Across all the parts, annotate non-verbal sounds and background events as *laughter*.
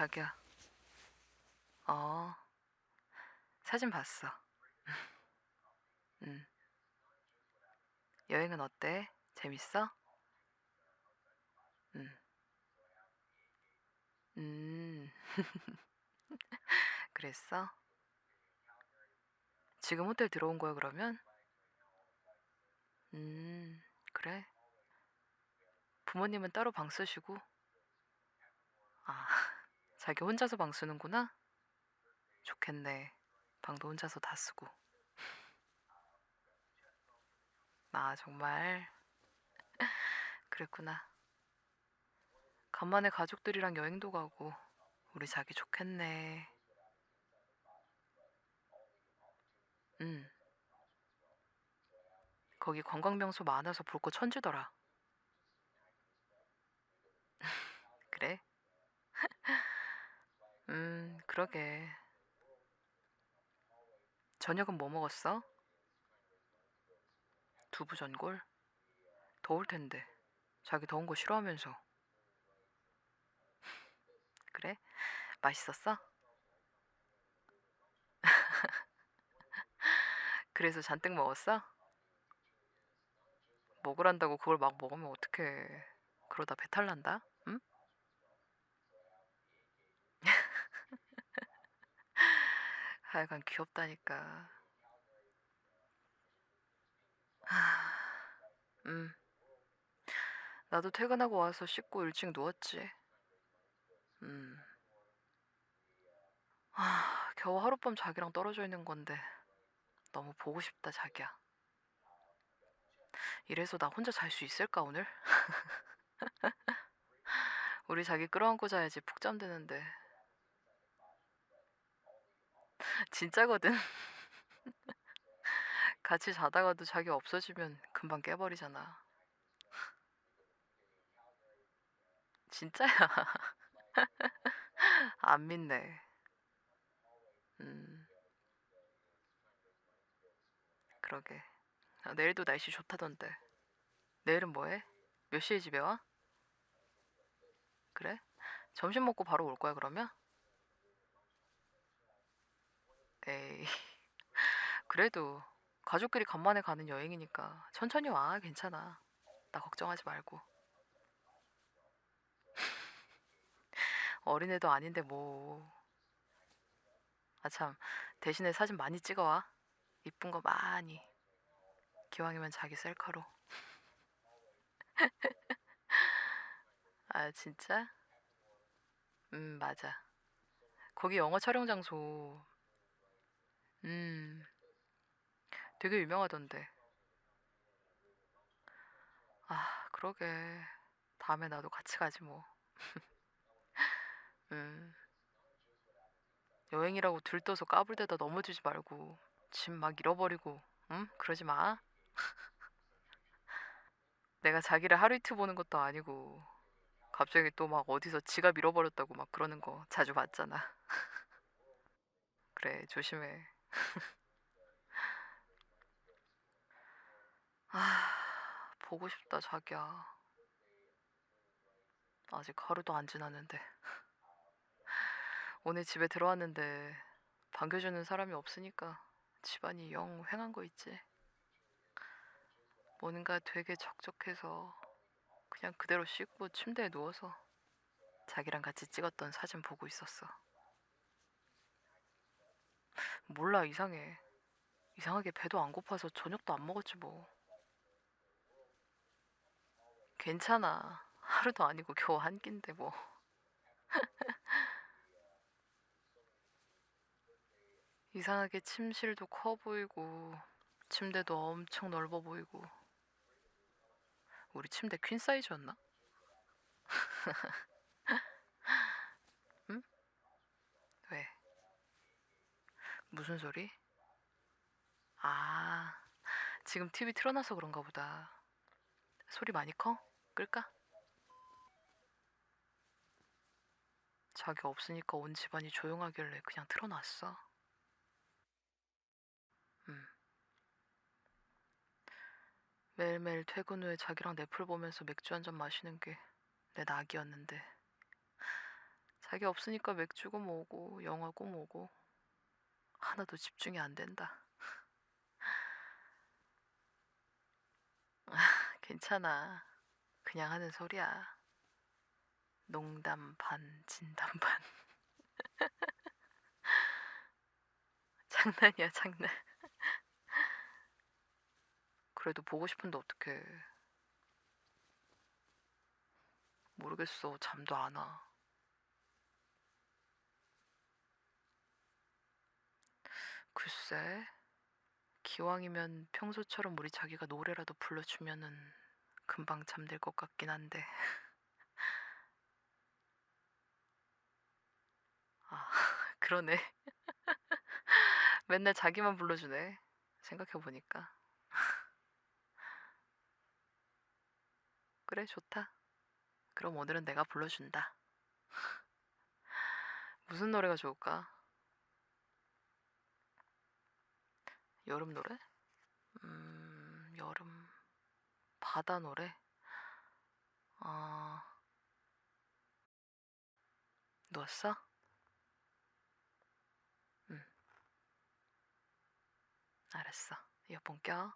응, 자기야. 어, 사진 봤어. *laughs* 응. 여행은 어때? 재밌어? 응. 음, *laughs* 그랬어? 지금 호텔 들어온 거야, 그러면? 음, 그래. 부모님은 따로 방 쓰시고? 아, 자기 혼자서 방 쓰는구나? 좋겠네. 방도 혼자서 다 쓰고. *laughs* 아, 정말. *laughs* 그랬구나. 간만에 가족들이랑 여행도 가고, 우리 자기 좋겠네. 응. 거기 관광명소 많아서 볼 거 천지더라. *laughs* 그래? 음, 그러게. 저녁은 뭐 먹었어? 두부 전골? 더울 텐데. 자기 더운 거 싫어하면서. *laughs* 그래? 맛있었어? *laughs* 그래서 잔뜩 먹었어? 먹으란다고 그걸 막 먹으면 어떡해. 그러다 배탈 난다? 응? 하여간 귀엽다니까. 하, 음. 나도 퇴근하고 와서 씻고 일찍 누웠지. 음. 아, 겨우 하룻밤 자기랑 떨어져 있는 건데 너무 보고 싶다, 자기야. 이래서 나 혼자 잘 수 있을까, 오늘? *laughs* 우리 자기 끌어안고 자야지 푹 잠드는데. 진짜거든. *laughs* 같이 자다가도 자기 없어지면 금방 깨버리잖아. 진짜야. *laughs* 안 믿네. 음, 그러게. 아, 내일도 날씨 좋다던데. 내일은 뭐해? 몇 시에 집에 와? 그래? 점심 먹고 바로 올 거야, 그러면? 에이, *laughs* 그래도 가족끼리 간만에 가는 여행이니까 천천히 와, 괜찮아. 나 걱정하지 말고. *laughs* 어린애도 아닌데 뭐. 아, 참. 대신에 사진 많이 찍어와. 이쁜 거 많이. 기왕이면 자기 셀카로. *laughs* 아, 진짜? 음, 맞아. 거기 영화 촬영 장소, 음, 되게 유명하던데. 아, 그러게. 다음에 나도 같이 가지 뭐. *laughs* 음, 여행이라고 들떠서 까불대다 넘어지지 말고, 짐 막 잃어버리고, 응? 그러지 마. *laughs* 내가 자기를 하루 이틀 보는 것도 아니고, 갑자기 또 막 어디서 지갑 잃어버렸다고 막 그러는 거 자주 봤잖아. *laughs* 그래, 조심해. *laughs* 아, 보고 싶다, 자기야. 아직 하루도 안 지났는데. *laughs* 오늘 집에 들어왔는데 반겨주는 사람이 없으니까 집안이 영 휑한 거 있지. 뭔가 되게 적적해서 그냥 그대로 씻고 침대에 누워서 자기랑 같이 찍었던 사진 보고 있었어. 몰라, 이상해. 이상하게 배도 안 고파서 저녁도 안 먹었지 뭐. 괜찮아. 하루도 아니고 겨우 한 끼인데 뭐. *laughs* 이상하게 침실도 커 보이고 침대도 엄청 넓어 보이고 우리 침대 퀸 사이즈였나? *laughs* 응? 왜? 무슨 소리? 아, 지금 TV 틀어놔서 그런가 보다. 소리 많이 커? 끌까? 자기 없으니까 온 집안이 조용하길래 그냥 틀어놨어. 음. 매일매일 퇴근 후에 자기랑 넷플 보면서 맥주 한 잔 마시는 게 내 낙이었는데 자기 없으니까 맥주고 뭐고 영화고 뭐고 하나도 집중이 안 된다. 아, 괜찮아. 그냥 하는 소리야. 농담 반, 진담 반. *laughs* 장난이야, 장난. 그래도 보고 싶은데 어떡해. 모르겠어. 잠도 안 와. 글쎄, 기왕이면 평소처럼 우리 자기가 노래라도 불러주면은 금방 잠들 것 같긴 한데. 아, *laughs* 그러네. 맨날 자기만 불러주네. 생각해보니까. 그래, 좋다. 그럼 오늘은 내가 불러준다. 무슨 노래가 좋을까? 여름 노래? 음, 여름, 바다 노래? 어, 누웠어? 응. 알았어. 이어폰 껴.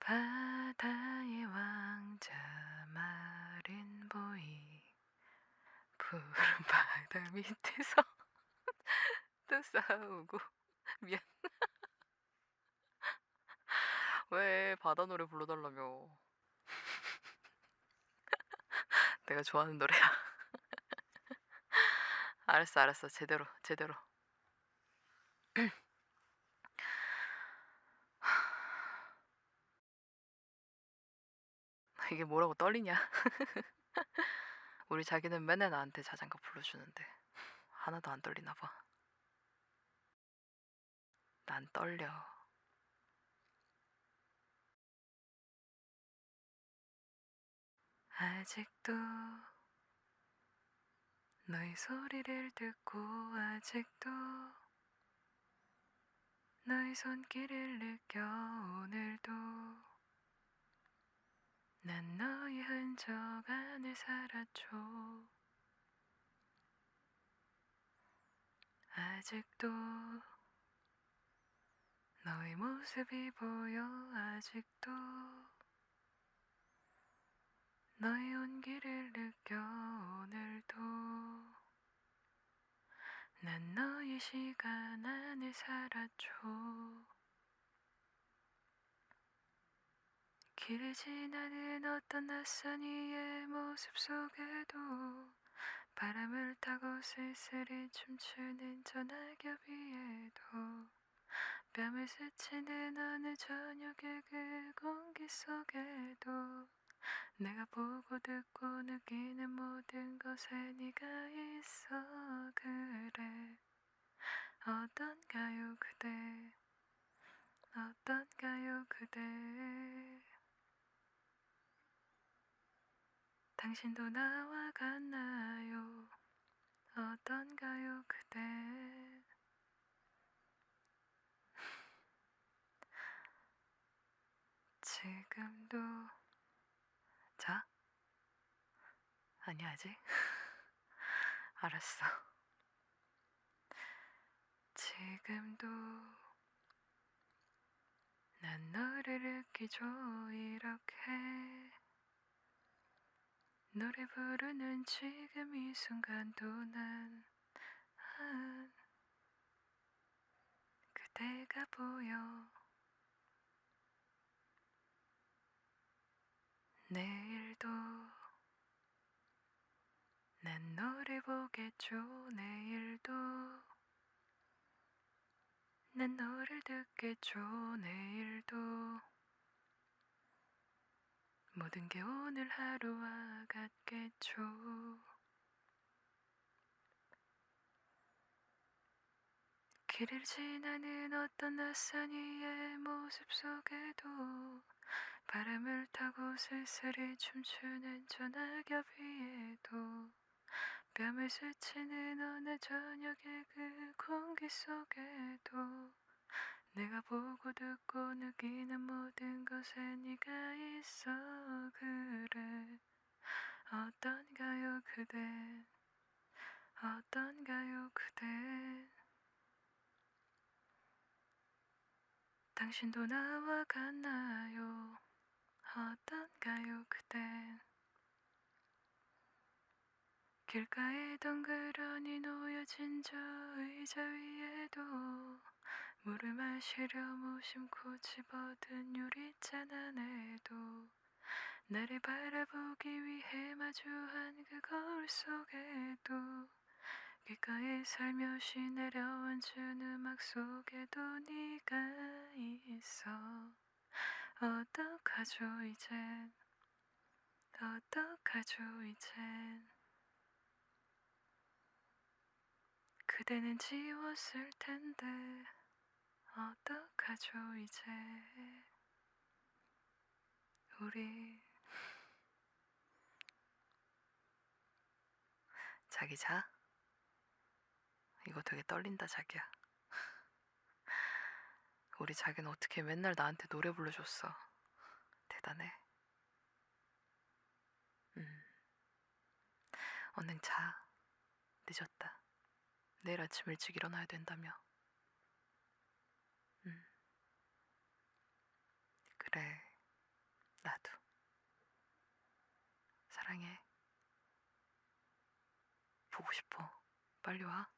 바다의 왕자 마른 보이 푸른 바다 밑에서 또 *laughs* 싸우고. *laughs* 미안. 왜 바다 노래 불러달라며. *laughs* 내가 좋아하는 노래야. 알았어 알았어. 제대로 제대로. 이게 뭐라고 떨리냐? 우리 자기는 맨날 나한테 자장가 불러주는데. 하나도 안 떨리나 봐. 난 떨려. 아직도 너의 소리를 듣고 아직도 너의 손길을 느껴 오늘도 난 너의 흔적 안에 살았죠. 아직도 너의 모습이 보여 아직도 너의 온기를 느껴 오늘도 난 너의 시간 안에 살았죠. 길을 지나는 어떤 낯선 이의 모습 속에도 바람을 타고 쓸쓸히 춤추는 저 낙엽 위에도 뺨을 스치는 어느 저녁의 그 공기 속에도 내가 보고 듣고 느끼는 모든 것에 네가 있어 그래 어떤가요 그대 어떤가요 그대 당신도 나와 같나요? 어떤가요, 그대? 지금도 자? 아니 아직? *laughs* 알았어. 지금도 난 너를 느끼죠 이렇게 노래 부르는 지금 이 순간도 난한 그대가 보여 내일도 난 너를 보겠죠 내일도. 난 너를 듣겠죠 내일도. 모든 게 오늘 하루와 같겠죠 길을 지나는 어떤 낯선 이의 모습 속에도 바람을 타고 쓸쓸히 춤추는 저 낙엽 위에도 뺨을 스치는 어느 저녁의 그 공기 속에도 내가 보고 듣고 느끼는 모든 것에 네가 있어 그래. 어떤가요 그댄 어떤가요 그댄 당신도 나와 같나요 어떤가요 그댄 길가에 덩그러니 놓여진 저 의자 위에도 물을 마시려 무심코 집어든 유리잔 안에도 나를 바라보기 위해 마주한 그 거울 속에도 귓가에 살며시 내려앉은 음악 속에도 네가 있어 어떡하죠 이젠? 어떡하죠 이젠? 그대는 지웠을 텐데 어떡하죠 이제? 우리 자기 자? 이거 되게 떨린다 자기야 우리 자기는 어떻게 맨날 나한테 노래 불러줬어. 대단해. 음. 얼른 자. 늦었다. 내일 아침 일찍 일어나야 된다며. 음. 그래. 나도. 사랑해. 보고 싶어. 빨리 와